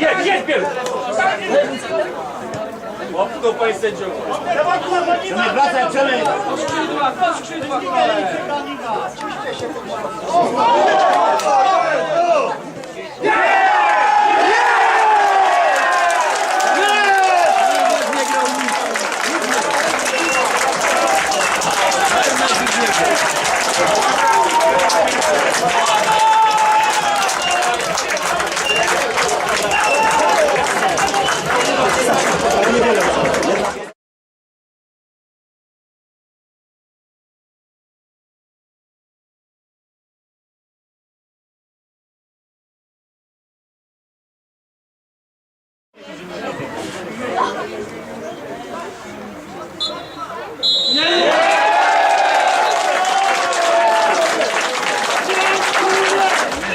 Jedź, jedź pierw! Łapką panie sędzio. Nie wracaj, Przemek! Skrzydła, do skrzydła!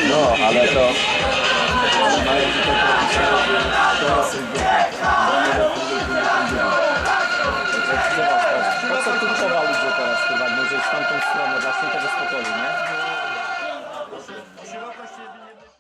No, ale to...